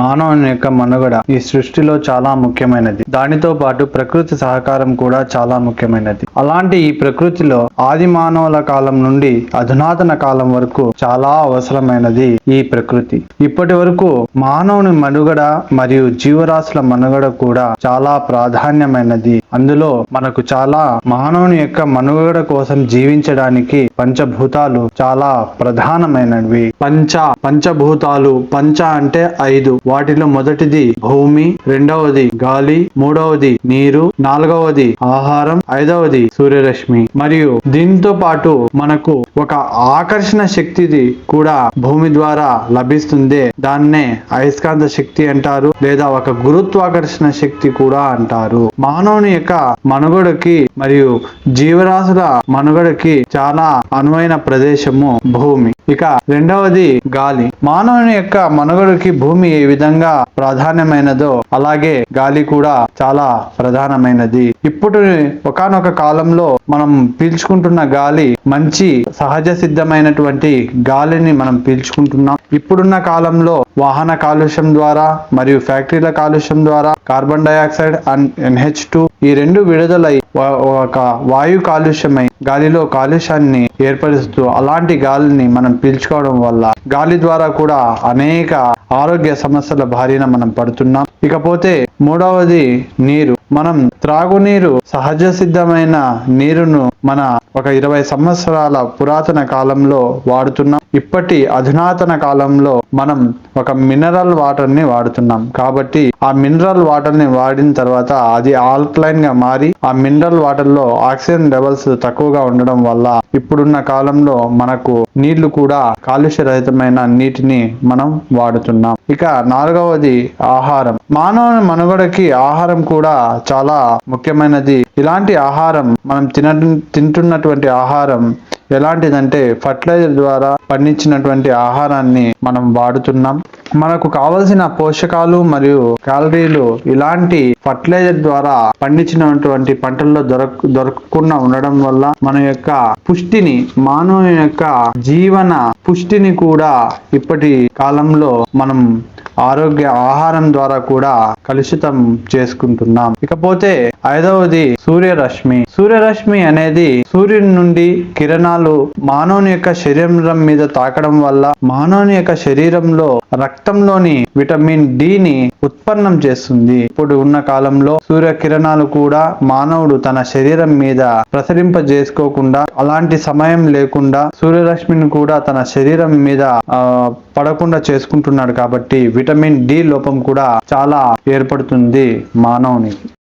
మానవుని యొక్క మనుగడ ఈ సృష్టిలో చాలా ముఖ్యమైనది. దానితో పాటు ప్రకృతి సహకారం కూడా చాలా ముఖ్యమైనది. అలాంటి ఈ ప్రకృతిలో ఆది మానవుల కాలం నుండి అధునాతన కాలం వరకు చాలా అవసరమైనది ఈ ప్రకృతి. ఇప్పటి వరకు మానవుని మనుగడ మరియు జీవరాశుల మనుగడ కూడా చాలా ప్రాధాన్యమైనది. అందులో మనకు చాలా మానవుని యొక్క మనుగడ కోసం జీవించడానికి పంచభూతాలు చాలా ప్రధానమైనవి. పంచ పంచభూతాలు పంచ అంటే ఐదు. వాటిలో మొదటిది భూమి రెండవది గాలి మూడవది నీరు నాలుగవది ఆహారం ఐదవది సూర్యరశ్మి. మరియు దీంతో పాటు మనకు ఒక ఆకర్షణ శక్తిది కూడా భూమి ద్వారా లభిస్తుంది. దాన్నే అయస్కాంత శక్తి అంటారు లేదా ఒక గురుత్వాకర్షణ శక్తి కూడా అంటారు. మానవుని యొక్క మనుగడకి మరియు జీవరాశుల మనుగడకి చాలా అనువైన ప్రదేశము భూమి. ఇక రెండవది గాలి. మానవుని యొక్క మనుగడకి భూమి ఏ విధంగా ప్రాధాన్యమైనదో అలాగే గాలి కూడా చాలా ప్రధానమైనది. ఇప్పుడు ఒకానొక కాలంలో మనం పీల్చుకుంటున్న గాలి మంచి సహజ సిద్ధమైనటువంటి గాలిని మనం పీల్చుకుంటున్నాం. ఇప్పుడున్న కాలంలో వాహన కాలుష్యం ద్వారా మరియు ఫ్యాక్టరీల కాలుష్యం ద్వారా carbon dioxide and NH two ఈ రెండు విడుదలై ఒక వాయు కాలుష్యమై గాలిలో కాలుష్యాన్ని ఏర్పరుస్తూ అలాంటి గాలిని మనం పీల్చుకోవడం వల్ల గాలి ద్వారా కూడా అనేక ఆరోగ్య సమస్యల బారిన మనం పడుతున్నాం. ఇకపోతే మూడవది నీరు. మనం త్రాగునీరు సహజ సిద్ధమైన నీరును మన ఒక ఇరవై సంవత్సరాల పురాతన కాలంలో వాడుతున్నాం. ఇప్పటి అధునాతన కాలంలో మనం ఒక మినరల్ వాటర్ని వాడుతున్నాం. కాబట్టి ఆ మినరల్ వాటర్ని వాడిన తర్వాత అది ఆల్కలైన్గా మారి ఆ మినరల్ వాటర్లో ఆక్సిజన్ లెవెల్స్ తక్కువగా ఉండడం వల్ల ఇప్పుడున్న కాలంలో మనకు నీళ్ళు కూడా కాలుష్య రహితమైన నీటిని మనం వాడుతున్నాం. ఇక నాలుగవది ఆహారం. మానవ మనుగడకి ఆహారం కూడా చాలా ముఖ్యమైనది. ఇలాంటి ఆహారం మనం తిన తింటున్నటువంటి ఆహారం ఎలాంటిదంటే ఫర్టిలైజర్ ద్వారా పండించినటువంటి ఆహారాన్ని మనం వాడుతున్నాం. మనకు కావలసిన పోషకాలు మరియు క్యాలరీలు ఇలాంటి ఫర్టిలైజర్ ద్వారా పండించినటువంటి పంటల్లో దొరక దొరకకుండా ఉండడం వల్ల మన యొక్క పుష్టిని మానవుని యొక్క జీవన పుష్టిని కూడా ఇప్పటి కాలంలో మనం ఆరోగ్య ఆహారం ద్వారా కూడా కలుషితం చేసుకుంటున్నాం. ఇకపోతే ఐదవది సూర్యరశ్మి. సూర్యరశ్మి అనేది సూర్యుని నుండి కిరణాలు మానవుని యొక్క శరీరం మీద తాకడం వల్ల మానవుని యొక్క శరీరంలో రక్తంలోని విటమిన్ డి ని ఉత్పన్నం చేస్తుంది. ఇప్పుడు ఉన్న కాలంలో సూర్య కిరణాలు కూడా మానవుడు తన శరీరం మీద ప్రసరింపజేసుకోకుండా అలాంటి సమయం లేకుండా సూర్యరశ్మిని కూడా తన శరీరం మీద పడకుండా చేసుకుంటున్నాడు కాబట్టి విటమిన్ డి లోపం కూడా చాలా ఏర్పడుతుంది మానవునికి.